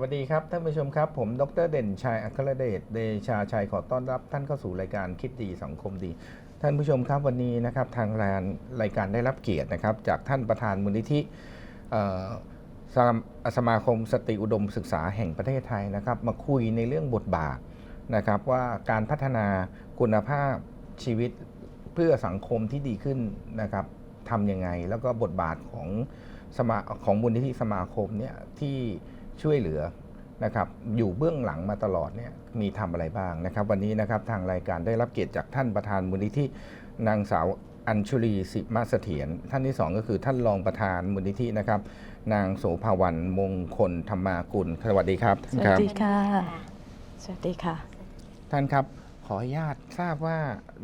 สวัสดีครับ ท่านผู้ชมครับ ผมดรเด่นชัยอัครเดชเดชาชัยขอต้อนรับท่านเข้าสู่รายการคิดดีสังคมดี ท่านผู้ชมครับวันนี้นะครับทางรายการายการได้รับเกียรตินะครับ จากท่านประธานมูลนิธิอ่อสสมาคมสติอุดมศึกษาแห่งประเทศไทยนะครับ มาคุยในเรื่องบทบาทนะครับว่าการพัฒนาคุณภาพชีวิตเพื่อสังคมที่ดีขึ้นนะครับทำยังไง แล้วก็บทบาทของสมาของมูลนิธิสมาคมเนี่ยที่ ช่วยเหลือนะครับอยู่เบื้องหลังมาตลอดเนี่ยมีทำอะไรบ้างนะครับ วันนี้นะครับทางรายการได้รับเกียรติจากท่านประธานมูลนิธินางสาวอัญชุลีสิมาเสถียรท่านที่สองก็คือท่านรองประธานมูลนิธินะครับ นางโสภาวันมงคลธรรมากุลสวัสดีครับสท่านครับวัสดีค่ะ สวัสดีค่ะ ท่านครับขออนุญาตทราบว่า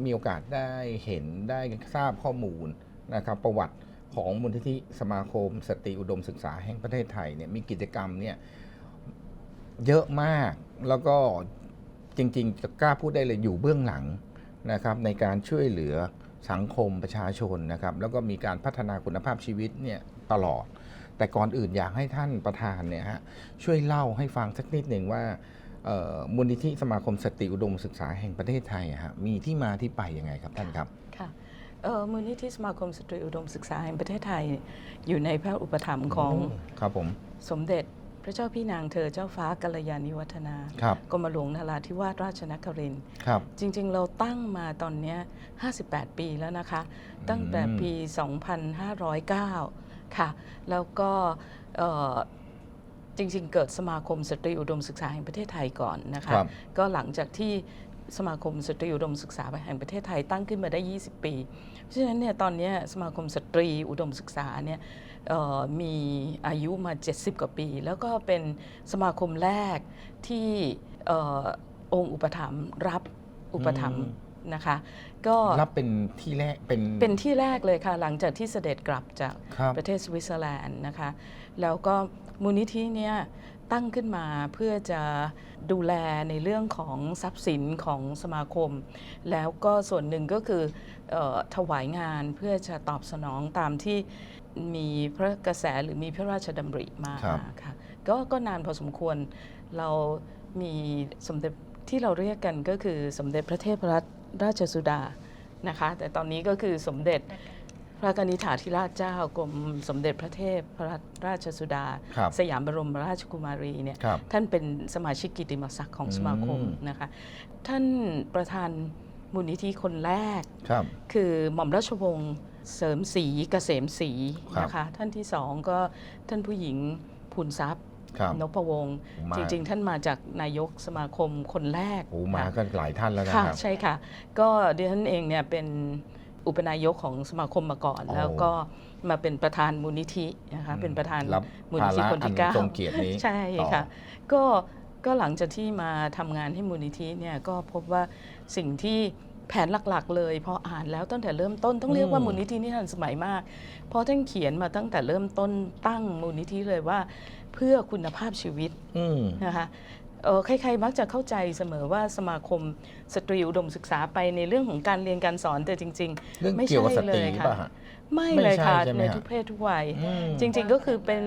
มีโอกาสได้เห็นได้ทราบข้อมูลนะครับ ประวัติ ของมูลนิธิสมาคม สตรีอุดมศึกษาแห่งประเทศไทยเนี่ยมีกิจกรรมเนี่ยเยอะมากแล้วก็จริงๆจะกล้าพูดได้เลยอยู่เบื้องหลังนะครับในการช่วยเหลือสังคมประชาชนนะครับแล้วก็มีการพัฒนาคุณภาพชีวิตเนี่ยตลอด แต่ก่อนอื่นอยากให้ท่านประธานเนี่ยฮะช่วยเล่าให้ฟังสักนิดหนึ่งว่ามูลนิธิสมาคมสตรีอุดมศึกษาแห่งประเทศไทยอะฮะมีที่มาที่ไปยังไงครับท่านครับ เอ่อมูลนิธิสมาคมสตรีอุดมศึกษาแห่งประเทศไทย อยู่ในพระอุปถัมภ์ของครับผม สมเด็จพระเจ้าพี่นางเธอเจ้าฟ้ากัลยาณิวัฒนาครับกรมหลวงนราธิวาสราชนครินทร์ครับ จริง ๆ เราตั้งมาตอนเนี้ย58 ปีแล้วนะคะ ตั้งแต่ปี 2509 ค่ะ แล้วก็เอ่อจริง ๆ เกิดสมาคมสตรีอุดมศึกษาแห่งประเทศไทยก่อนนะคะ ครับ ก็หลังจากที่สมาคมสตรีอุดมศึกษาแห่งประเทศไทยตั้งขึ้นมาได้ 20 ปี เพราะฉะนั้นเนี่ยตอนเนี้ยสมาคมสตรีอุดมศึกษาเนี่ยเอ่อมีอายุมา 70 กว่าปี แล้วก็เป็นสมาคมแรกที่เอ่อองค์อุปถัมภ์รับอุปถัมภ์นะคะก็รับเป็นที่แรกเป็นเป็นที่แรกเลยค่ะ หลังจากที่เสด็จกลับจากครับประเทศสวิตเซอร์แลนด์นะคะ แล้วก็มูลนิธิเนี่ยตั้งขึ้นมาเพื่อจะดูแลในเรื่องของทรัพย์สินของสมาคม แล้วก็ส่วนหนึ่งก็คือเออถวายงานเพื่อจะตอบสนองตามที่มีพระกระแสหรือมีพระราชดำริมาครับค่ะก็ก็นานพอสมควรเรามีสมเด็จที่เราเรียกกันก็คือสมเด็จพระเทพรัตนราชสุดานะคะ แต่ตอนนี้ก็คือสมเด็จ พระกนิษฐาธิราชเจ้ากรมสมเด็จพระเทพพระราชสุดา ครับสยามบรมราชกุมารีเนี่ยครับ ท่านเป็นสมาชิกกิตติมศักดิ์ของสมาคมอืม นะคะท่านประธานมูลนิธิคนแรก ครับ คือหม่อมราชวงศ์เสริมศรีเกษมศรีครับ นะคะ ท่านที่สองก็ท่านผู้หญิงพูนทรัพย์ครับ นพวงศ์มา จริง ๆ ท่านมาจากนายกสมาคมคนแรกโอ้มาค่ะกันหลายท่านแล้วนะค่ะครับ ใช่ค่ะ ก็ดิฉันเองเนี่ยเป็น อุปนายกของสมาคมมาก่อนโอ้แล้วก็มาเป็นประธานมูลนิธินะคะเป็นประธานรับมูลภานิธิระคนอันที่เก้าทรงเกียรตินี้ใช่ต่อค่ะก็ก็หลังจากที่มาทำงานให้มูลนิธิเนี่ยก็พบว่าสิ่งที่แผนหลักๆ เลยพออ่านแล้วตั้งแต่เริ่มต้นต้องเรียกว่าอืมมูลนิธินี่ทันสมัยมาก เพราะท่านเขียนมาตั้งแต่เริ่มต้นตั้งมูลนิธิเลยว่า เพื่อคุณภาพชีวิตอืมนะคะ เออใครๆมักจะเข้าใจเสมอว่าสมาคมสตรีอุดมศึกษาไปในเรื่องของการเรียนการสอนแต่จริง เรื่องไม่เกี่ยวกับสใช่ตรีเลยค่ะ ป่ะฮะๆไม่ไม่เลยค่ะใช่ใช่ไหมในฮะ ทุกเพศทุกวัย อืม จริงๆก็คือเป็น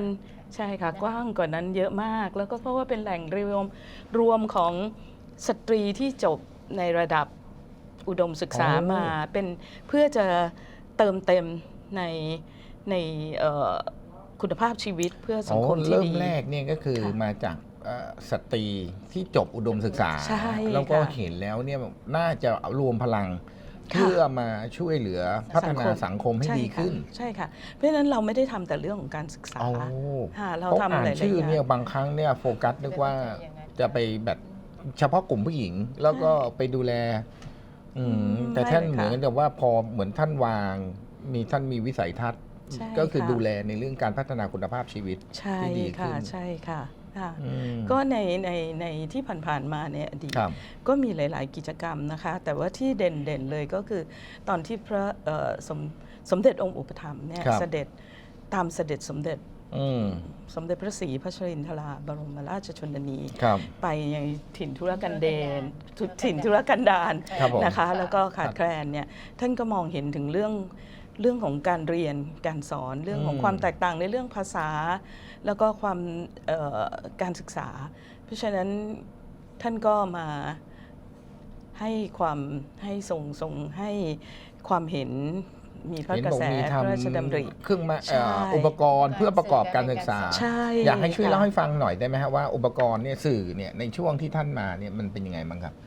ใช่ค่ะกว้างกว่านั้นเยอะมาก แล้วก็เพราะว่าเป็นแหล่งรวมรวมของสตรีที่จบในระดับอุดมศึกษาโอ้มาเป็นเพื่อจะเติมเต็มในในเอ่อคุณภาพชีวิตเพื่อสังคมอ๋อที่เริ่มดี แรกเนี่ยก็คือค่ะ มาจากเอ่อ สตรีที่จบอุดมศึกษา ใช่แล้วก็ค่ะเห็นแล้วเนี่ยน่าจะรวมพลัง ค่ะ เพื่อมาช่วยเหลือพัฒนาสัสังงคคมมให้ใช่ดีค่ะขึ้นใช่ค่ะ เพราะฉะนั้นเราไม่ได้ทำแต่เรื่องของการศึกษาโอ้ค่ะเราเพราะทำอ่าหนลายๆชื่ออย่าง เนี่ยบางครั้งเนี่ยโฟกัสนึกว่าจะไปแบบเฉพาะกลุ่มผู้หญิง แล้วก็ไปดูแล อืมอืมแต่ท่านไม่เหเลยมืค่ะอนกับว่าพอเหมือนท่านวาง มีท่านมีวิสัยทัศน์ ใช่ก็คือค่ะ ดูแลในเรื่องการพัฒนาคุณภาพชีวิต ใช่ที่ดีค่ะขึ้นใช่ค่ะ ค่ะ อืม ก็ในในในที่ผ่านๆมาเนี่ยอดีตครับ ก็มีหลาย ๆ กิจกรรมนะคะ แต่ว่าที่เด่นๆเลยก็คือตอนที่พระเอ่อสมสมเด็จองค์อุปถัมภ์เนี่ยครับ เสด็จตามเสด็จสมเด็จอืมสมเด็จพระศรีพัชรินทราบรมราชชนนี ครับ ไปยังถิ่นธุรกันดารถิ่นธุรกันดารครับผมนะคะ แล้วก็ขาดแคลนเนี่ยท่านก็มองเห็นถึงเรื่อง เรื่องของการเรียนการสอนเรื่องของอืมความแตกต่างในเรื่องภาษา แล้วก็ความเอ่อการศึกษา เพราะฉะนั้นท่านก็มาให้ความให้ทรงทรงให้ความเห็นมีพระเห็นกระบอกแสมีพระราชดำริทำเครื่องมาใช่เอ่ออุปกรณ์เพื่อประกอบการศึกษาใช่อยากให้ช่วยค่ะเล่าให้ฟังหน่อยได้ไหมฮะว่าอุปกรณ์เนี่ยสื่อเนี่ยในช่วงที่ท่านมาเนี่ยมันเป็นยังไงบ้างครับค่ะเอ่อ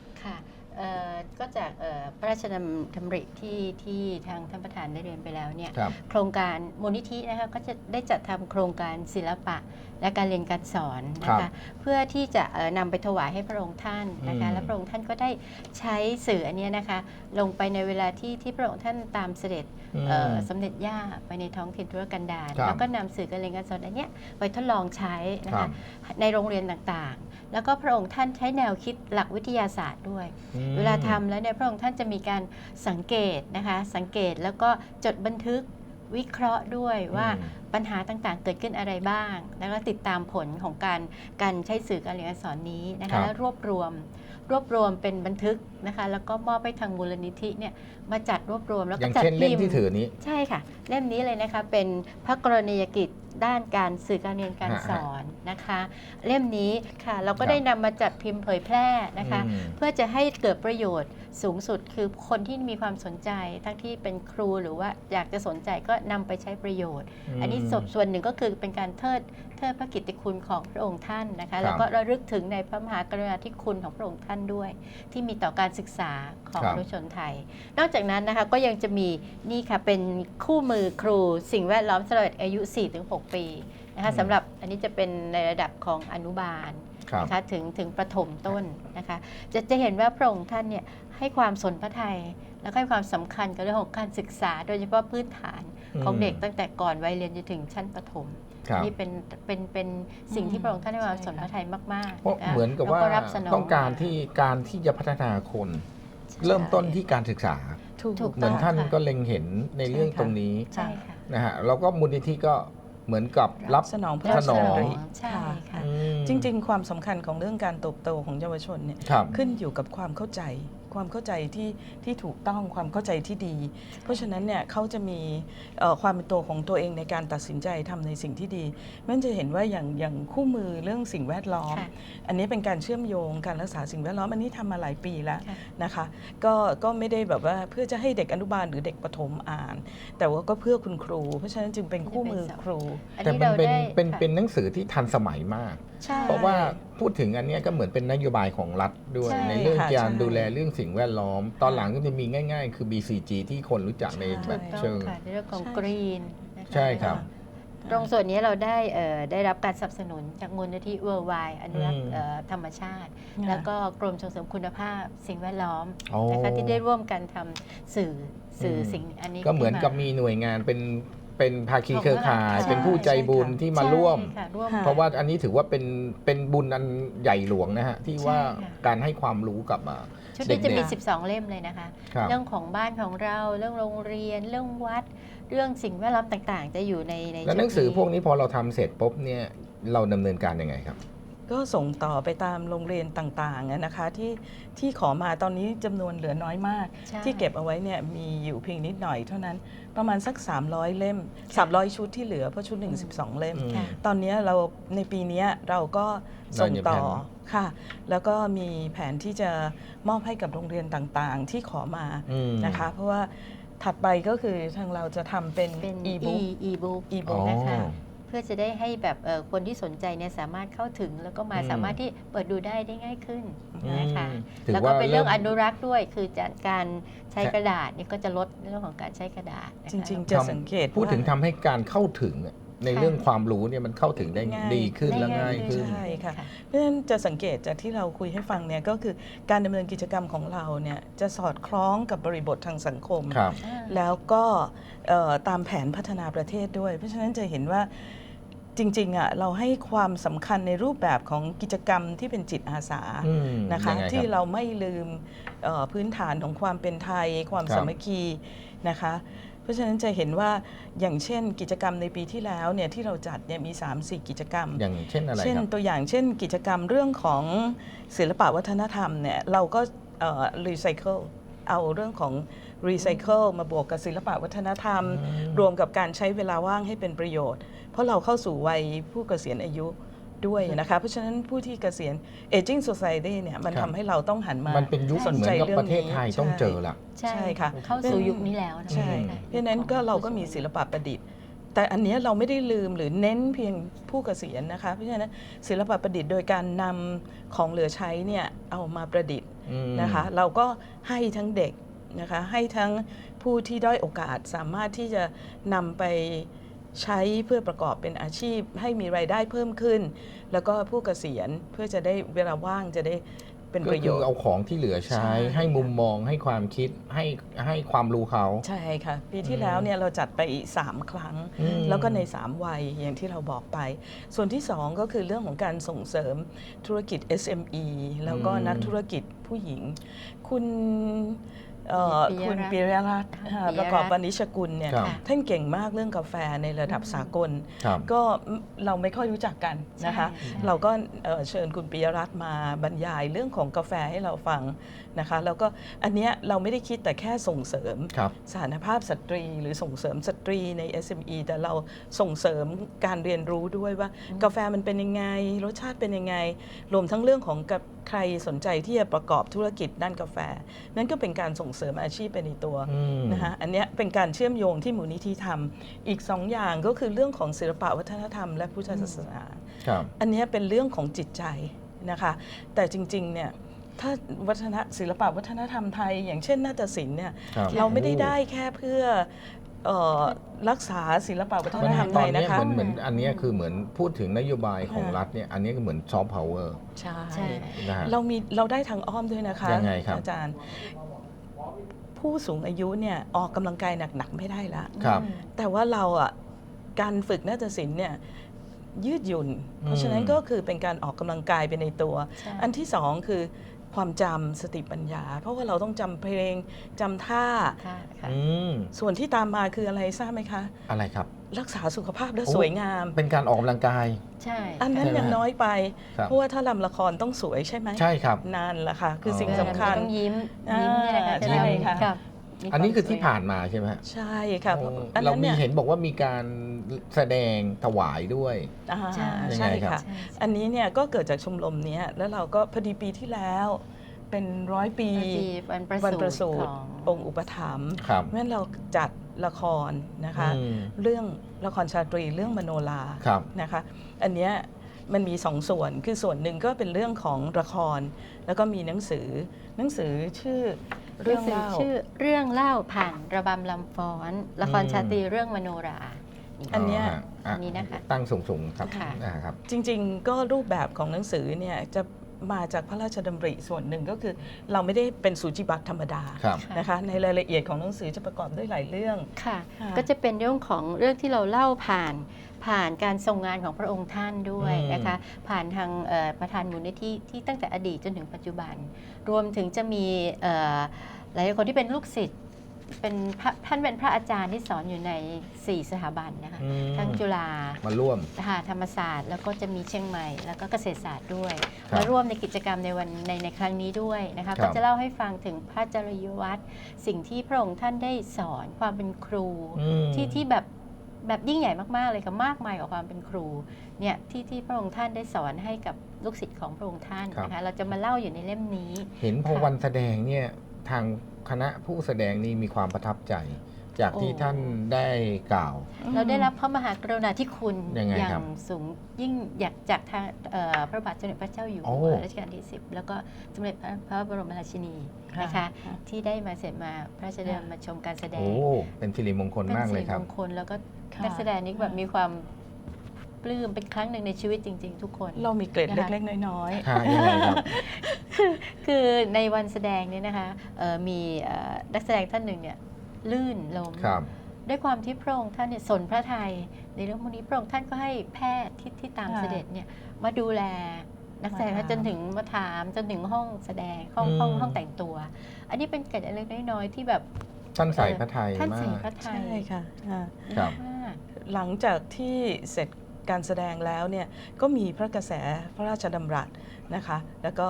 ก็จากเอ่อพระราชดำดำริที่ที่ทางท่านประธานได้เรียนไปแล้วเนี่ยครับ โครงการมูลนิธินะคะก็จะได้จัดทำโครงการศิลปะและการเรียนการสอนนะครัคะบเพื่อที่จะเอ่อนำไปถวายให้พระองค์ท่านนะคะอืม และพระองค์ท่านก็ได้ใช้สื่ออันเนี้ยนะคะลงไปในเวลาที่ที่พระองค์ท่านตามเสด็จอืมเอ่อสมเด็จย่าไปในท้องถิ่นธุรกันดารครับแล้วก็นำสื่อการเรียนการสอนอันเนี้ยไปทดลองใช้นะครัคะบในโรงเรียนต่างๆ แล้วก็พระองค์ท่านใช้แนวคิดหลักวิทยาศาสตร์ด้วยอืมเวลาทำแล้วเนี่ยพระองค์ท่านจะมีการสังเกตนะคะ สังเกตแล้วก็จดบันทึกวิเคราะห์ด้วยว่าอืมปัญหาต่างๆ เกิดขึ้นอะไรบ้าง แล้วก็ติดตามผลของการการใช้สื่อการเรียนการสอนนี้นะครัคะบแล้วรวบรวม รวบรวมเป็นบันทึกนะคะ แล้วก็มอบให้ทางมูลนิธิเนี่ยมาจัดรวบรวมแล้วอก็ย่างจัดเช่นเล่มพิมพ์ที่ถือนี้ใช่ค่ะ เล่มนี้เลยนะคะเป็นพระกรณียกิจด้านการสื่อการเรียนการฮะสอนนะคะ เล่มนี้ค่ะเราก็ครับได้นำมาจัดพิมพ์เผยแพร่นะคะอืมเพื่อจะให้เกิดประโยชน์สูงสุดคือคนที่มีความสนใจ ทั้งที่เป็นครูหรือว่าอยากจะสนใจก็นำไปใช้ประโยชน์ อันนี้ส่วนส่วนหนึ่งก็คือเป็นการเทิดเทิดพระกิตติคุณของพระองค์ท่านนะครัคะบแล้วก็ระลึกถึงในพระมหากรุณาธิคุณของพระองค์ท่านด้วย ที่มีต่อการศึกษาของครับประชาชนไทย นอกจากนั้นนะคะก็ยังจะมีนี่ค่ะเป็นคู่มือครูสิ่งแวดล้อมสำหรับเด็กอายุ4-6ปีนะคะสำหรับอันนี้จะเป็นในระดับของอนุบาลครับนะคะถึงถึงประถมต้นนะคะจะจะเห็นว่าพระองค์ท่านเนี่ยให้ความสนพระทัยแล้วก็ให้ความสำคัญกับเรื่องของการศึกษา โดยเฉพาะพื้นฐานของเด็กตั้งแต่ก่อนวัยเรียนจนถึงชั้นประถมครับนี่เป็นเป็นเป็นสิ่งที่อืมพระองค์ท่านให้ความใช่สนค่ะพระทัยมากเพราะๆะเหมือนกับแล้วว่ารับสนองต้องการที่การที่จะพัฒนาคน เริ่มต้นที่การศึกษาถูกถูกเหมือนท่านค่ะก็เล็งเห็นในเรื่องใช่ค่ะตรงนี้ใช่ค่ะนะฮะแล้วก็มูลนิธิก็ เหมือนกับรับสนองพระสราชนองดำริใช่ค่ะ อืมจริง ๆ ความสำคัญของเรื่องการเติบโตของเยาวชนเนี่ยครับ ขึ้นอยู่กับความเข้าใจ ความเข้าใจที่ที่ถูกต้องความเข้าใจที่ดี เพราะฉะนั้นเนี่ยเขาจะมีเอ่อความเป็นตัวของตัวเองในการตัดสินใจทำในสิ่งที่ดีมันจะเห็นว่าอย่างอย่างคู่มือเรื่องสิ่งแวดล้อมค่ะอันนี้เป็นการเชื่อมโยงการรักษาสิ่งแวดล้อมอันนี้ทำมาหลายปีแล้วค่ะนะคะก็ก็ไม่ได้แบบว่าเพื่อจะให้เด็กอนุบาลหรือเด็กประถมอ่าน แต่ว่าก็เพื่อคุณครู เพราะฉะนั้นจึงเป็นคู่มือครูอันแต่นี้มันเราเป็นได้เป็นค่ะเป็นหนังสือที่ทันสมัยมากใช่เพราะว่า พูดถึงอันเนี้ยก็เหมือนเป็นนโยบายของรัฐด้วย ใช่ในเรื่องค่ะการใช่ ดูแลเรื่องสิ่งแวดล้อม ตอนหลังก็จะมีง่าย ๆ คือ BCG ที่คนรู้จักในใช่แบบถูกต้เชิองงค่ะในเรื่องของใช่ กรีนใช่ครับ ตรงส่วนนี้เราได้เอ่อได้รับการสนับสนุนจากมูลนิธิ World Wide อนุรักอืษ์ม เอ่อธรรมชาติค่ะแล้วก็กรมส่งเสริมคุณภาพสิ่งแวดล้อมโอ้ นะคะที่ได้ร่วมกันทำสื่อสื่ออม สิ่งอันนี้ก็เหมือนกับมีหน่วยงานเป็น เป็นภาคีเครือข่าย ใช่เป็นผู้ใจบุญใช่ค่ะที่มาร่วม ใช่ค่ะร่วมค่ะเพราะว่าอันนี้ถือว่าเป็นเป็นบุญอันใหญ่หลวงนะฮะที่ว่าใช่ค่ะ การให้ความรู้กับมาชุดนี้จะมี เด็ก12 เล่มเลยนะคะ ครับ เรื่องของบ้านของเราเรื่องโรงเรียน เรื่องวัด เรื่องสิ่งแวดล้อมต่างๆ จะอยู่ในในแล้วหนังสือพวกนี้พอเราทำเสร็จปุ๊บเนี่ยเราดำเนินการยังไงครับ ก็ส่งต่อไปตามโรงเรียนต่างๆอะนะคะที่ที่ขอมาตอนนี้จำนวนเหลือน้อยมาก ใช่ ที่เก็บเอาไว้เนี่ยมีอยู่เพียงนิดหน่อยเท่านั้นประมาณสัก 300 เล่ม 300 ชุดที่เหลือเพราะชุดหนึ่ง12เล่ม อืม ค่ะ ตอนนี้เราในปีเนี้ยเราก็ส่งต่อได้ในแผน ค่ะ แล้วก็มีแผนที่จะมอบให้กับโรงเรียนต่างๆ ที่ขอมาอืม นะคะ เพราะว่าถัดไปก็คือทางเราจะทำเป็น เป็น e-book e-book อีอ๋บุ๊อกนะคะเพื่อจะได้ให้แบบเอ่อคนที่สนใจเนี่ยสามารถเข้าถึง แล้วก็มาอืมสามารถที่เปิดดูได้ได้ง่ายขึ้นอืมนะคะถือแล้วก็ว่าเป็นเรื่องเริ่อมนุรักษ์ด้วย คือจะการใช้ใช่กระดาษนี่ก็จะลดเรื่องของการใช้กระดาษนะคะจริงๆจะสังเกตพูดถึงว่าทำให้การเข้าถึงอะในค่ะเรื่องความรู้เนี่ยมันเข้าถึงได้ง่ายดีขึ้นและง่ายขึ้นใช่ค่ะเพราะฉะนั้นจะสังเกตจากที่เราคุยให้ฟังเนี่ยก็คือการดำเนินกิจกรรมของเราเนี่ยจะสอดคล้องกับบริบททางสังคมครับอ่าแล้วก็เอ่อตามแผนพัฒนาประเทศด้วย เพราะฉะนั้นจะเห็นว่า จริงๆอะเราให้ความสำคัญในรูปแบบของกิจกรรมที่เป็นจิตอาสาอืมนะคะยังไงรับ ที่เราไม่ลืมเอ่อพื้นฐานของความเป็นไทย ความครับ สามัคคีนะคะ เพราะฉะนั้นจะเห็นว่าอย่างเช่นกิจกรรมในปีที่แล้วเนี่ยที่เราจัดเนี่ยมี 3-4 กิจกรรม อย่างเช่นอะไรเช่นครับ ตัวอย่างเช่นกิจกรรมเรื่องของศิลปะวัฒนธรรมเนี่ยเราก็รีไซเคิลเอาเรื่องของรีไซเคิลมาบวกกับศิลปะวัฒนธรรมอืมรวมกับการใช้เวลาว่างให้เป็นประโยชน์ เพราะเราเข้าสู่วัยผู้เกษียณอายุด้วยนะคะ เพราะฉะนั้นผู้ที่เกษียณ aging society เนี่ยมันครับทำให้เราต้องหันมามันเป็นยุคสนเหมือใจนกับเรื่องประเทศไทยต้องเจอละ ใช่ใช่ค่ะ เข้าสู่ยุคนี้แล้วนะใช่ คะเพราะฉะนั้นก็เราก็มีศิลปะประดิษฐ์ แต่อันเนี้ยเราไม่ได้ลืมหรือเน้นเพียงผู้เกษียณนะคะ เพราะฉะนั้นศิลปะประดิษฐ์โดยการนำของเหลือใช้เนี่ยเอามาประดิษฐ์อืมนะคะ เราก็ให้ทั้งเด็กนะคะให้ทั้งผู้ที่ด้อยโอกาสสามารถที่จะนำไป ใช้เพื่อประกอบเป็นอาชีพให้มีรายได้เพิ่มขึ้น แล้วก็ผู้เกษียณเพื่อจะได้เวลาว่างจะได้เป็นก็ประโยคือชน์ เอาของที่เหลือใช้ ใช่ ให้มุมมองให้ความคิดให้ให้ความรู้เขา ใช่ค่ะ ปีที่อืมแล้วเนี่ยเราจัดไปอีก 3 ครั้ง อืม แล้วก็ใน 3 วัยอย่างที่เราบอกไป ส่วนที่ 2 ก็คือเรื่องของการส่งเสริมธุรกิจ SME แล้วก็อืมนักธุรกิจผู้หญิง คุณ เอ่อปิยรัตน์คุณปิยรัตน์อ่าอ่าปิยรัตน์ประกอบวานิชกุลเนี่ยครับ ท่านเก่งมากเรื่องกาแฟในระดับสากล ครับ ก็เราไม่ค่อยรู้จักกันนะคะ ใช่ใช่เราก็เอ่อเชิญคุณปิยรัตน์มาบรรยายเรื่องของกาแฟให้เราฟัง นะคะแล้วก็อันเนี้ยเราไม่ได้คิดแต่แค่ส่งเสริมครับสถานภาพสตรี หรือส่งเสริมสตรีใน SME แต่เราส่งเสริมการเรียนรู้ด้วยว่ากาแฟมันเป็นยังไง รสชาติเป็นยังไง รวมทั้งเรื่องของกับใครสนใจที่จะประกอบธุรกิจด้านกาแฟ นั่นก็เป็นการส่งเสริมอาชีพไปในตัวอืมนะคะอันเนี้ยเป็นการเชื่อมโยงที่มูลนิธิทำอีกสองอย่างก็คือเรื่องของศิลปะวัฒนธรรมและพุทธศาสนาครับอันเนี้ยเป็นเรื่องของจิตใจนะคะ แต่จริงๆเนี่ย ถ้าวัฒนศิลปะวัฒนธรรมไทย อย่างเช่นนาฏศิลป์เนี่ยครับ เราไม่ได้ได้แค่เพื่อเอ่อรักษาศิลปะวัฒนมันธรรมตไทอนยเนี้นะยคะ เหมือนเหมือนอันเนี้ยคือเหมือนพูดถึงนโยบายของค่ะ รัฐเนี่ยอันเนี้ยก็เหมือนซอฟต์พาวเวอร์ใช่ ใช่ นะฮะ เรามีเราได้ทางอ้อมด้วยนะคะ ยังไงครับ อาจารย์ ผู้สูงอายุเนี่ยออกกำลังกายหนักๆไม่ได้ละ ครับ แต่ว่าเราอะการฝึกนาฏศิลป์เนี่ยยืดหยุ่น เพราะฉะนั้นอืมก็คือเป็นการออกกำลังกายไปในตัว ใช่ อันที่สองคือ ความจำสติปัญญา เพราะว่าเราต้องจำเพลงจำท่า ค่ะค่ะ อืมส่วนที่ตามมาคืออะไรทราบไหมคะ อะไรครับ รักษาสุขภาพและโอ้ สวยงาม เป็นการออกกำลังกาย ใช่อันนั้นใช่ไหมยังน้อยไป ครับ เพราะว่าถ้าลำละครต้องสวยใช่ไหมใช่ครับนั่นแหละค่ะ คือออสิ่งเออสำคัญ ต้องยิ้มอ่ายิ้มนี่แหละค่ะใช่จะทำค่ะรับ มีอันนี้คือที่วมสวยผ่านมาใช่ไหมฮะใช่ค่ะเพราะโอ้อันเรานั้นมีเนี่ยเห็นบอกว่ามีการแสดงถวายด้วย อ่าใช่ใช่ยังไงครับค่ะใช่ อันนี้เนี่ยก็เกิดจากชมรมเนี้ยแล้วเราก็พอดีปีที่แล้วเป็นร้อยปี ปีวันประวันสูประติสูขติอง องค์อุปถัมภ์ครับเพราะฉะนั้นเราจัดละครนะคะ อืมเรื่องละครชาตรีเรื่องมโนรา ครับ นะคะ อันเนี้ยมันมีสองส่วน คือส่วนหนึ่งก็เป็นเรื่องของละคร แล้วก็มีหนังสือ หนังสือชื่อ เรื่องเล่าชื่อเรื่องเล่าผ่านระบำลำฟ้อน ละครอืมชาตรีเรื่องมโนรา อันเนี้ยฮะอันนี้นะคะตั้งสูงๆครับค่ะอ่าครับจริง ๆ ก็รูปแบบของหนังสือเนี่ยจะ มาจากพระราชดำริส่วนหนึ่งก็คือ เราไม่ได้เป็นสูจิบัตรธรรมดาครับค่ะนะคะในรายละเอียดของหนังสือจะประกอบด้วยหลายเรื่อง ค่ะ ค่ะ ก็จะเป็นเรื่องของเรื่องที่เราเล่าผ่านผ่านการทรงงานของพระองค์ท่านด้วยอืม นะคะ ผ่านทางเอ่อประธานมูลนิธิที่ตั้งแต่อดีตจนถึงปัจจุบัน รวมถึงจะมีเอ่อหลายคนที่เป็นลูกศิษย์ เป็นพระท่านเป็นพระอาจารย์ที่สอนอยู่ใน 4 สถาบันนะคะอืม ทั้งจุฬามาร่วม ค่ะธรรมศาสตร์ แล้วก็จะมีเชียงใหม่ แล้วก็เกษตรศาสตร์ด้วย ครับมาร่วมในกิจกรรมในวันในในครั้งนี้ด้วยนะครัคะบ ก็จะเล่าให้ฟังถึงพระจริยวัตรสิ่งที่พระองค์ท่านได้สอนความเป็นครู อืม ที่ที่แบบแบบยิ่งใหญ่มาก ๆ เลยค่ะมากมายกว่าความเป็นครูเนี่ยที่ที่พระองค์ท่านได้สอนให้กับลูกศิษย์ของพระองค์ท่านครับ นะคะเราจะมาเล่าอยู่ในเล่มนี้ เห็นพอค่ะวันแสดงเนี่ยทาง คณะผู้แสดงนี่มีความประทับใจ จากที่โอ้ท่านได้กล่าว เราได้รับพระมหากรุณาธิคุณยังไงอครับย่างสูงยิ่งอยากจากทางเอ่อพระบาทสมเด็จพระเจ้าอยู่โอ้หัวรัชกาลที่ 10 แล้วก็สมเด็จพระพระบรมราชินีนะคะ ค่ะ ที่ได้มาเสร็จมาพระราชดำเนินมาชมการแสดโอ้งเป็นสิริมงคลเป็นมากสิเลริยครับ มงคลแล้วก็ค่ะนักแสดงนี้แบบมีความ ปลื้มเป็นครั้งหนึ่งในชีวิตจริง ๆ ทุกคนเรามีเกร็ดนะคะเล็กๆ น้อยค่ะยังไงครับ คือในวันแสดงนี้นะคะเอ่อมีเอ่อนักแสดงท่านหนึ่งเนี่ยลื่นล้ม ครับ ด้วยความที่พระองค์ท่านเนี่ยสนพระไทยในเรื่องพวกนี้พระองค์ท่านก็ให้แพทย์ที่ที่ตามค่ะเสด็จเนี่ยมาดูแลนักแสดงมาถาม จนถึงมาถามจนถึงห้องแสดงห้องห้องอืม ห้องแต่งตัว อันนี้เป็นเกร็ดเล็กๆน้อยๆที่แบบท่านใส่เอ่อพระไทยท่านมาใส่กพระไทใช่ยค่ะอ่าครับ มาก หลังจากที่เสร็จ การแสดงแล้วเนี่ยก็มีพระกระแสพระราชดำรัสนะคะแล้วก็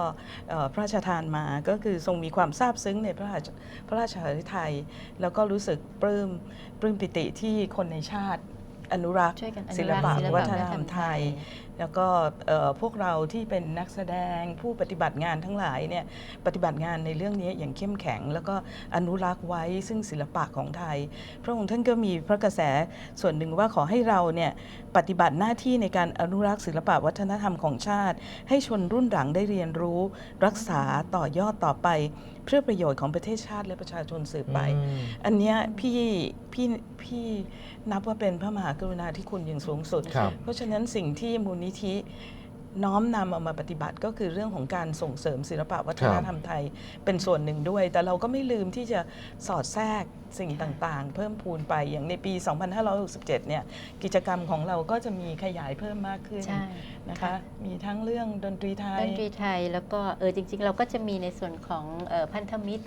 เอ่อพระราชทานมาก็คือทรงมีความซาบซึ้งในพระราชพระราชหฤทัยแล้วก็รู้สึกปลื้มปลื้มปิติที่คนในชาติอนุรักษ์ช่วยกันอศินุลรักปะษ์ศิลวัปะฒวัฒนนธธรรรรมมไทไทยยแล้วก็เอ่อพวกเราที่เป็นนักแสดงผู้ปฏิบัติงานทั้งหลายเนี่ยปฏิบัติงานในเรื่องนี้อย่างเข้มแข็ง แล้วก็อนุรักษ์ไว้ซึ่งศิลปะของไทย พระองค์ท่านก็มีพระกระแสส่วนหนึ่งว่าขอให้เราเนี่ยปฏิบัติหน้าที่ในการอนุรักษ์ศิลปะวัฒนธรรมของชาติ ให้ชนรุ่นหลังได้เรียนรู้ รักษาต่อยอดต่อไป เพื่อประโยชน์ของประเทศชาติและประชาชนสืบไปอืมอันเนี้ยพี่พี่พี่นับว่าเป็นพระมหากรุณาธิคุณอย่างสูงสุดครับเพราะฉะนั้นสิ่งที่มูลนิธิ น้อมนำเอามาปฏิบัติก็คือเรื่องของการส่งเสริมศิลปะวัฒนธรรมไทยเป็นส่วนหนึ่งด้วย แต่เราก็ไม่ลืมที่จะสอดแทรกสิ่งต่างๆ เพิ่มพูนไปอย่างในปี 2567 เนี่ยกิจกรรมของเราก็จะมีขยายเพิ่มมากขึ้นใช่ นะคะ มีทั้งเรื่องดนตรีไทดย นตรีไทยแล้วก็เออจริง ๆ เราก็จะมีในส่วนของเอ่อพันธมิตร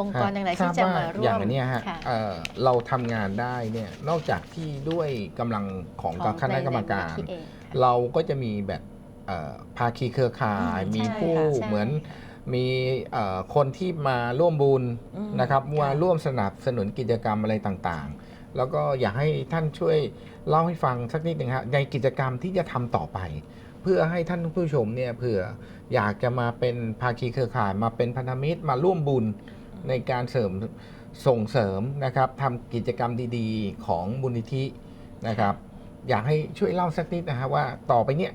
องค์กรต่างๆที่จะมาร่วมอย่างอันเนี้ยฮะค่ะ เอ่อเราทำงานได้เนี่ยนอกจากที่ด้วยกำลังของของคณะกรรมการในมูลนิธิเองค่ะ เราก็จะมีแบบเอ่อภาคีเครือข่าย อืมมีใช่ผู้ค่ะใช่ เหมือนมีเอ่อคนที่มาร่วมบุญอืมนะครับค่ะมาร่วมสนับสนุนกิจกรรมอะไรต่างๆ แล้วก็อยากให้ท่านช่วยเล่าให้ฟังสักนิดหนึ่งฮะในกิจกรรมที่จะทำต่อไป เพื่อให้ท่านผู้ชมเนี่ยเผื่ออยากจะมาเป็นภาคีเครือข่ายมาเป็นพันธมิตรมาร่วมบุญในการเสริมส่งเสริมนะครับทำกิจกรรมดีๆ ของมูลนิธินะครับ อยากให้ช่วยเล่าสักนิดนะฮะว่าต่อไปเนี่ย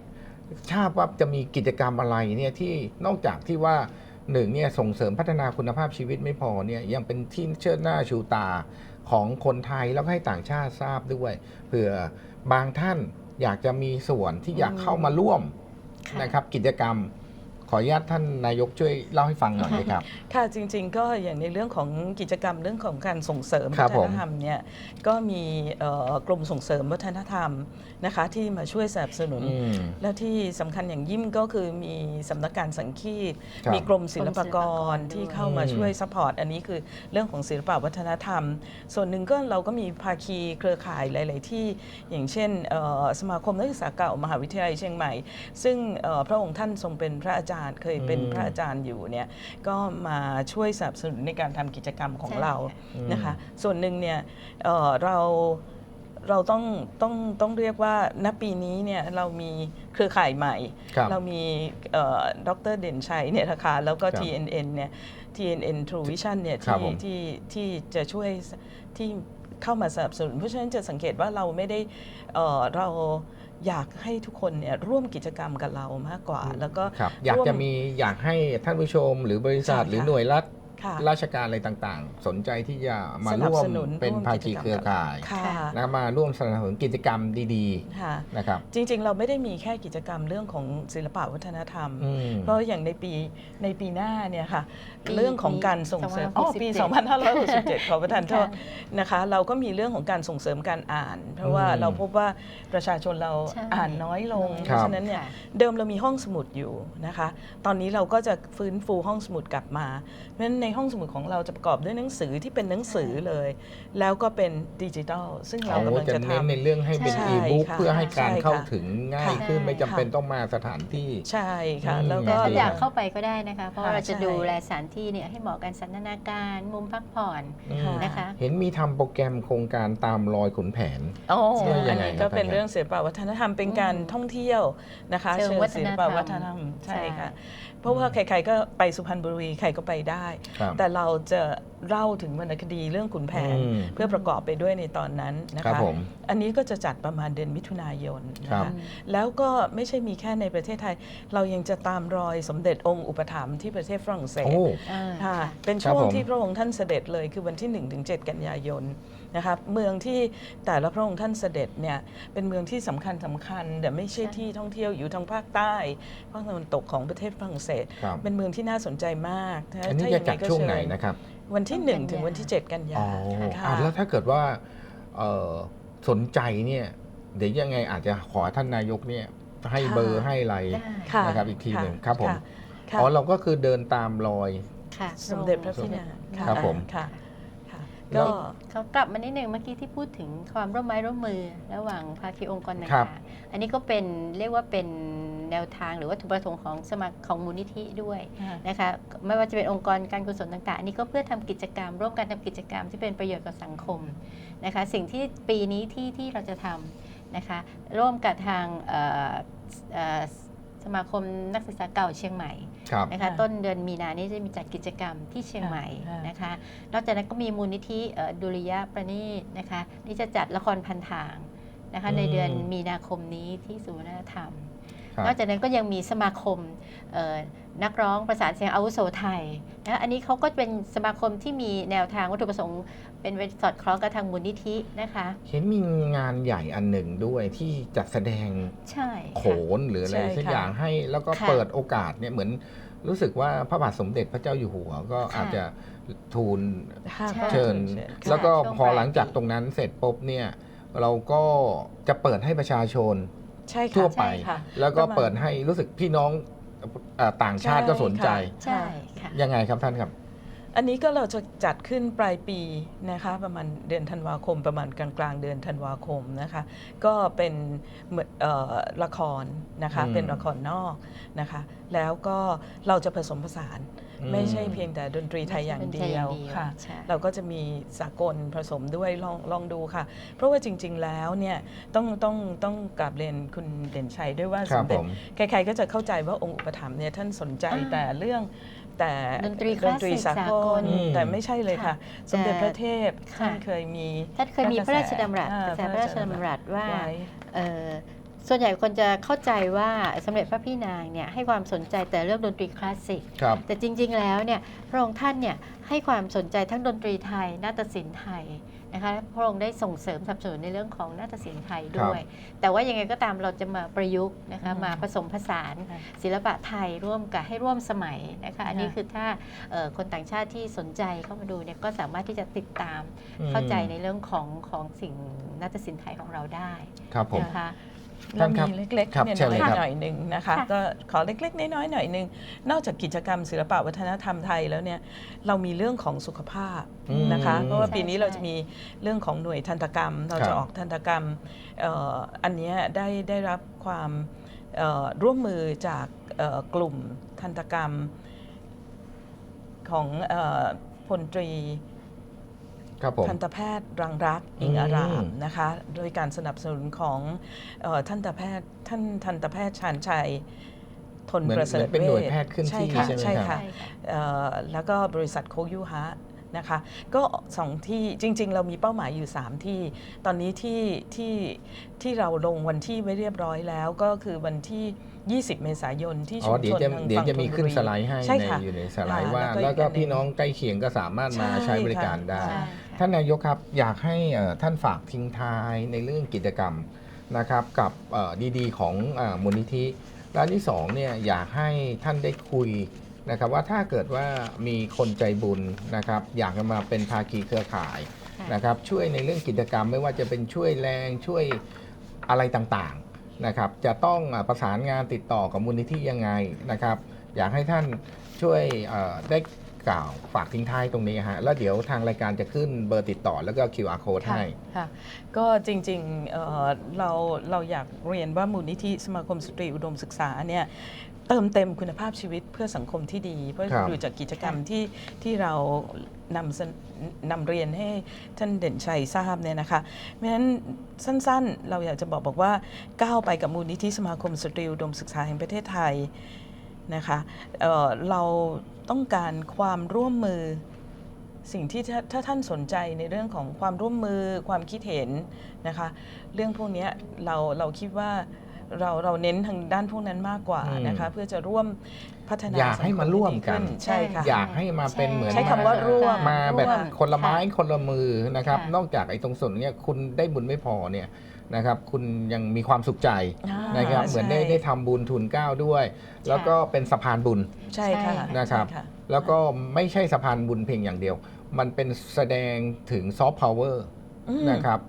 ทราบว่าจะมีกิจกรรมอะไรเนี่ยที่นอกจากที่ว่าหนึ่งเนี่ยส่งเสริมพัฒนาคุณภาพชีวิตไม่พอเนี่ยยังเป็นที่เชิดหน้าชูตาของคนไทยแล้วก็ให้ต่างชาติทราบด้วยเผื่อบางท่านอยากจะมีส่วนที่อยากเข้ามาร่วมค่ะนะครับกิจกรรม ขออนุญาตท่านนายกช่วยเล่าให้ฟังหน่อยเลยครับ ค่ะจริงๆก็อย่างในเรื่องของกิจกรรมเรื่องของการส่งเสริมครัวับฒผนมธรรมเนี่ยก็มีเอ่อกรมส่งเสริมวัฒนธรรมนะคะที่มาช่วยสนับสนุน อืมและที่สำคัญอย่างยิ่งก็คือมีสำนักการสังคีต ครับมีกรมศิลปากกรมศิลปากรรที่ด้วยเข้ามาอืม ช่วยซัพพอร์ตอันนี้คือเรื่องของศิลปวัฒนธรรม ส่วนหนึ่งก็เราก็มีภาคีเครือข่ายหลาย ๆ ที่อย่างเช่นเอ่อสมาคมนักศึกษาเก่ามหาวิทยาลัยเชียงใหม่ ซึ่งเอ่อพระองค์ท่านทรงเป็นพระอาจารย์เคยเป็นอืมพระอาจารย์อยู่เนี่ยก็มาช่วยสนับสนุนในการทำกิจกรรมของใช่เราอืมนะคะ ส่วนหนึ่งเนี่ยเอ่อเราเราต้องต้องต้องเรียกว่าณปีนี้เนี่ยเรามีเครือข่ายใหม่ครับเรามีเอ่อดรเด่นชัยเนี่ยนะคะแล้วก็ครับ TNN เนี่ย TNN True Vision เนี่ยครับที่ผมที่ที่จะช่วยที่เข้ามาสนับสนุน เพราะฉะนั้นจะสังเกตว่าเราไม่ได้เอ่อเรา อยากให้ทุกคนเนี่ยร่วมกิจกรรมกับเรามากกว่า แล้วก็ครับอยากร่วจะมีอยากให้ท่านผู้ชมหรือบริษัทใช่ค่ะ หรือหน่วยรัฐ ค่ะราชการอะไรต่างๆ สนใจที่จะมาสนับร่วมสนุนเป็นร่วมภากิคีจกรรมเครือข่ายค่ะ นะมาร่วมสนับสนุนกิจกรรมดีค่ะ ๆนะครับจริง ๆ เราไม่ได้มีแค่กิจกรรมเรื่องของศิลปะวัฒนธรรม อืม เพราะอย่างในปีในปีหน้าเนี่ยค่ะ ปีเรื่องของการส่งเสริมอ๋อปี 2567ขอประทานโทษนะคะ เราก็มีเรื่องของการส่งเสริมการอ่าน เพราะว่าอืมเราพบว่าประชาชนเราใช่ อ่านน้อยลงน้อยเพราะฉะนั้นเนี่ย ค่ะ เดิมเรามีห้องสมุดอยู่นะคะ ตอนนี้เราก็จะฟื้นฟูห้องสมุดกลับมา เพราะฉะนั้นในห้องสมุดของเราจะประกอบด้วยหนังสือที่เป็นหนังสือเลย แล้วก็เป็นดิจิทัลซึ่งเราเขากำลังจะจะเน้นในทำ เรื่องให้เป็นใช่อีบุ๊กค่ะเพื่อให้การใช่ค่ะเข้าถึงง่ายขึ้นค่ะไม่จำเป็นต้องมาสถานที่ ใช่ค่ะ อืม แล้วแต่ก็ ถ้าอยากเข้าไปก็ได้นะคะ เพราะว่าค่ะเราจะใช่ ดูแลสถานที่เนี่ยให้เหมาะกันสันทนาการ มุมพักผ่อนอืมนะคะ เห็นมีทำโปรแกรมโครงการตามรอยขุนแผน โอ้ ใช่ อันนี้ก็เป็นยังไงครับเรื่องศิลปวัฒนธรรมเป็นการอืมท่องเที่ยวนะคะ เชิงศิลปวัฒนธรรมวัฒนธรรมใช่ค่ะใช่ เพราะว่าใครๆก็ไปสุพรรณบุรีใครก็ไปได้ ครับแต่เราจะเล่าถึงวรรณคดีเรื่องขุนแผน อืมเพื่อประกอบไปด้วยในตอนนั้นนะครัคะบผมอันนี้ก็จะจัดประมาณเดือนมิถุนายนนะครัคะบ แล้วก็ไม่ใช่มีแค่ในประเทศไทย เรายังจะตามรอยสมเด็จองค์อุปถัมภ์ที่ประเทศฝรั่งเศส โอ้ อ่าค่ะค่ะเป็นครับช่วงผมที่พระองค์ท่านเสด็จเลยคือวันที่1-7ถึง7กันยายน นะคะเมืองที่แต่ละพระองค์ท่านเสด็จเนี่ยเป็นเมืองที่สำคัญสำคัญ แต่ไม่ใช่ใช่ที่ท่องเที่ยวอยู่ทางภาคใต้ภาคตะวันตกของประเทศฝรั่งเศสครับเป็นเมืองที่น่าสนใจมากถ้าอันนี้ถ้าจะยังจัดไก็ช่วงไหนเชิญนะครับ วันที่ต้น1ถึงกันยาวันที่ 7 กันยาอ๋อค่ะอะแล้วถ้าเกิดว่าเอ่อสนใจเนี่ยเดี๋ยวยังไงอาจจะขอท่านนายกเนี่ยให้ค่ะเบอร์ให้อะไรได้ค่ะนะครับอีกทีหนึ่งครับผมะค่ะอ๋อเราก็คือเดินตามรอยค่ะสมเด็จพระพินางะครับผมค่ะค่ะแล้ ก็วเขากลับมานิดหนึ่งเมื่อกี้ที่พูดถึงความร่วมไม้ร่วมมือระหว่างภาคีองค์กรครัต่าบงๆอันนี้ก็เป็นเรียกว่าเป็นแนวทางหรือวัตถุประสงค์ของสมาของมูลนิธิด้วยค่ะนะคะไม่ว่าจะเป็นองค์กรการกุศลต่างๆ อันนี้ก็เพื่อทำกิจกรรม ร่วมกันทำกิจกรรมที่เป็นประโยชน์กับสังคมนะคะสิ่งที่ปีนี้ที่ที่เราจะทำนะคะร่วมกับทางเอ่อเอ่อ สมาคมนักศึกษาเก่าเชียงใหม่ครับ นะคะค่ะต้นเดือนมีนานี้จะมีจัดกิจกรรมที่เชียงใหม่ค่ะ นะคะ นอกจากนั้นก็มีมูลนิธิเอ่อดุริยะประณีตนะคะที่จะจัดละครพันทางนะคะอืม ในเดือนมีนาคมนี้ที่ศูนย์วัฒนธรรม ครับ นอกจากนั้นก็ยังมีสมาคมเอ่อนักร้องประสานเสียงอาวุโสไทยนะอันนี้เขาก็เป็นสมาคมที่มีแนวทางวัตถุประสงค์ เป็นไปสอดคล้องกับทางมูลนิธินะคะ เห็นมีงานใหญ่อันหนึ่งด้วยที่จัดแสดงใช่โขค่ะ นหรืออะไรใช่สักค่ะอย่างให้แล้วก็ค่ะเปิดโอกาสเนี่ยเหมือนรู้สึกว่าพระบาทสมเด็จพระเจ้าอยู่หัวก็ค่ะอาจจะทูลค่ะใช่ เชิญ ค่ะแล้วก็ช่วงพอปลายหลังจากปี ตรงนั้นเสร็จปุ๊บเนี่ยเราก็จะเปิดให้ประชาชนใช่ค่ะทั่วไป ใช่ค่ะแล้วก็ประมาณ เปิดให้รู้สึกพี่น้องเอ่อต่างชาติก็สนใจ ใช่ค่ะ ยังไงครับท่านครับ อันนี้ก็เราจะจัดขึ้นปลายปีนะคะประมาณเดือนธันวาคม ประมาณกลางกลางๆเดือนธันวาคมนะคะก็เป็นเหมือนเอ่อละครนะคะอืมเป็นละครนอกนะคะแล้วก็เราจะผสมผสานอืมไม่ใช่เพียงแต่ดนตรีไทยอย่างเดียวค่ะใช่เราก็จะมีสากลผสมด้วยลองลองดูค่ะ เพราะว่าจริง ๆ แล้วเนี่ยต้องต้องต้องกราบเรียนคุณเด่นชัยด้วยว่าครัสบมเด็จผมใครๆก็จะเข้าใจว่าองค์อุปถัมภ์เนี่ยท่านสนใจอ่าแต่เรื่อง แต่ดนตรีคดลานสตรีสิกสาสากกลลอืม แต่ไม่ใช่เลยค่ะ สมเด็จพระเทพค่ะท่านเคยมีท่านเคยมีพระราชดำรัสอ่ากระแสพระราชดำรัสว่า ไว้ เอ่อส่วนใหญ่คนจะเข้าใจว่าสมเด็จพระพี่นางเนี่ยให้ความสนใจแต่เรื่องดนตรีคลาสสิก ครับ แต่จริงๆแล้วเนี่ยพระองค์ท่านเนี่ยให้ความสนใจทั้งดนตรีไทย นาฏศิลป์ไทย นะคะพระองค์ได้ส่งเสริมสนับสนุนในเรื่องของนาฏศิลป์ไทยด้วย แต่ว่ายังไงก็ตามเราจะมาประยุกต์นะคะอืมมาผสมผสานค่ะศิลปะไทยร่วมกับให้ร่วมสมัยนะคะอันนี้ค่ะคือถ้าเอ่อคนต่างชาติที่สนใจเข้ามาดูเนี่ยก็สามารถที่จะติดตามอืมเข้าใจในเรื่องของของสิ่งนาฏศิลป์ไทยของเราได้ครับผมนะคะ เราท่านครับมีเล็กครับๆเนี่ยเชิญเลยน้อยครับๆหน่อยหนึ่งนะคะค่ะ ก็ขอเล็กๆ น้อยๆหน่อยหนึ่งนอกจากกิจกรรมศิลปะวัฒนธรรมไทยแล้วเนี่ยเรามีเรื่องของสุขภาพอืมนะคะ เพราะว่าใช่ปีนี้ใช่เราจะมีเรื่องของหน่วยทันตกรรม เราครัจะบ ออกทันตกรรมเอ่ออันเนี้ยได้ได้รับความเอ่อร่วมมือจากเอ่อกลุ่มทันตกรรมของเอ่อพลตรี ครับผมทันตแพทย์รังรักอิงอืมอารามนะคะโดยการสนับสนุนของเอ่อทันตแพทย์ท่านทันตแพทย์ชาญชัยทนเหมือนประเสริฐเหมือนเป็นหน่วยแพทย์ขึ้นใช่ที่ค่ะใช่ไหมใช่ครับค่ะใช่ค่ะเอ่อแล้วก็บริษัทโคกยูฮะ นะคะ ก็สองที่จริง ๆ เรามีเป้าหมายอยู่ 3 ที่ ตอนนี้ที่ที่ที่เราลงวันที่ไว้เรียบร้อยแล้วก็คือวันที่ 20 เมษายนที่อ๋ชุอมเดี๋ยชวนจะทางเดี๋ยวฝั่งจะมีธนบุขึ้นรีสไลด์ให้ใช่ในค่ะอยู่ในสไลด์ค่ะว่า แล้วก็แล้วก็อีกอันหนึ่งพี่น้องใกล้เคียงก็สามารถมาใช่ใช้บริการค่ะได้ใช่ท่านนายกครับอยากให้เอ่อท่านฝากทิ้งท้ายในเรื่องกิจกรรมนะครับกับเอ่อดีๆ ของเอ่อมูลนิธิและอันที่สองเนี่ยอยากให้ท่านได้คุย นะครับว่าถ้าเกิดว่ามีคนใจบุญนะครับอยากจะมาเป็นภาคีเครือข่ายค่ะนะครับช่วยในเรื่องกิจกรรมไม่ว่าจะเป็นช่วยแรงช่วยอะไรต่างๆนะครับจะต้องอะประสานงานติดต่อกับมูลนิธิยังไงนะครับ อยากให้ท่านช่วยเอ่อได้ กล่าวฝากทิ้งท้ายตรงนี้ฮะ แล้วเดี๋ยวทางรายการจะขึ้นเบอร์ติดต่อแล้วก็ QR code ค่ะให้ ค่ะ ก็จริงๆเอ่อเราเราอยากเรียนว่ามูลนิธิสมาคมสตรีอุดมศึกษาเนี่ยเติมเต็มคุณภาพชีวิตเพื่อสังคมที่ดี เพราะครับดูจากกิจกรรมที่ที่เรานำเสนนำเรียนให้ท่านเด่นชัยทราบเนี่ยนะคะเพราะฉะนั้นสั้นๆเราอยากจะบอกบอกว่าก้าวไปกับมูลนิธิสมาคมสตรีอุดมศึกษาแห่งประเทศไทย นะคะเอ่อเราต้องการความร่วมมือสิ่งที่ถ้าถ้าท่านสนใจในเรื่องของความร่วมมือความคิดเห็นนะคะ เรื่องพวกเนี้ยเราเราคิดว่าเราเราเน้นทางด้านพวกนั้นมากกว่าอืมนะคะ เพื่อจะร่วมพัฒนาอยากให้มาร่วมกันสังคดีขึ้ใช่ค่ะอยากให้มาเป็นเหมือนใช้คำว่าร่วมมาแบบร่วมคนละไม้คนละมือนะครับค่ะนอกจากไอ้ตรงส่วนเนี้ยคุณได้บุญไม่พอเนี่ย นะครับคุณยังมีความสุขใจอ่านะครับเหมือนได้ใช่ ได้ทำบุญทุนเกล้าด้วย แล้วก็เป็นสะพานบุญ ใช่ค่ะใช่นะครับ ใช่ แล้วก็ไม่ใช่สะพานบุญเพียงอย่างเดียว มันเป็นแสดงถึงซอฟต์พาวเวอร์อืม นะครับ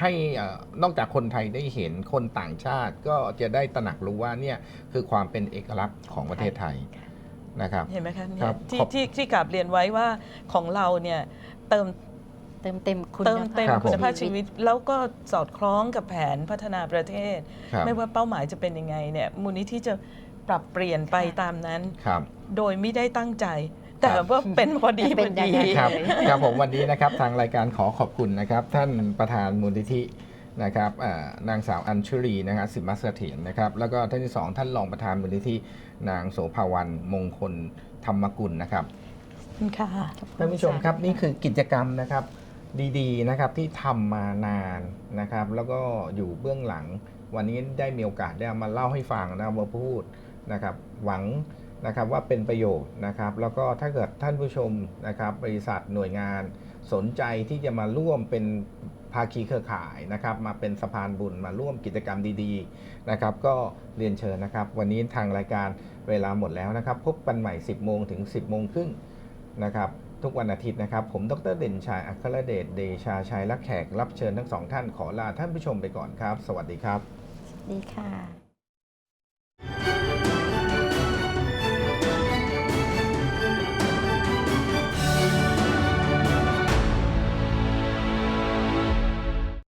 ให้เอ่อนอกจากคนไทยได้เห็นคนต่างชาติก็จะได้ตระหนักรู้ว่าเนี่ยคือความเป็นเอกลักษณ์ของประเทศไทยนะครับ เห็นไหมคะเนี่ครัยบที่ขอบที่ที่กราบเรียนไว้ว่าของเราเนี่ยเติม ติมเต็มคุณเติมเต็มครับผมคุณภาพชีวิต แล้วก็สอดคล้องกับแผนพัฒนาประเทศ ครับไม่ว่าเป้าหมายจะเป็นยังไงเนี่ยมูลนิธิจะปรับเปลี่ยนไปตามนั้น ครับ โดยไม่ได้ตั้งใจ แต่ครับ ว่าเป็นพอดีเป็พอนอย่างดีนั้น ครับครับผมวันนี้นะครับทางรายการขอขอบคุณนะครับ ท่านประธานมูลนิธินะครับอ่านางสาวอัญชุรีนะครับสิมมัสเสถียรนะครับแล้วก็ท่านที่สองท่านรองประธานมูลนิธินางโสภาวันมงคลธรรมกุลนะครับค่ะ ท่านผู้ชมครับนี่คือกิจกรรมนะครับ ดีๆนะครับที่ทำมานานนะครับ แล้วก็อยู่เบื้องหลัง วันนี้ได้มีโอกาสได้มาเล่าให้ฟังนะมาพูดนะครับ หวังนะครับว่าเป็นประโยชน์นะครับ แล้วก็ถ้าเกิดท่านผู้ชมนะครับ บริษัทหน่วยงานสนใจที่จะมาร่วมเป็นภาคีเครือข่ายนะครับ มาเป็นสะพานบุญมาร่วมกิจกรรมดีๆนะครับ ก็เรียนเชิญนะครับ วันนี้ทางรายการเวลาหมดแล้วนะครับ พบกันใหม่ 10 โมงถึง 10 โมงครึ่งนะครับ ทุกวันอาทิตย์นะครับ ผมดรเด่นชายอัครเดชเดชาชัยและแขกรับเชิญทั้งสองท่านขอลาท่านผู้ชมไปก่อนครับ สวัสดีครับ ดีค่ะ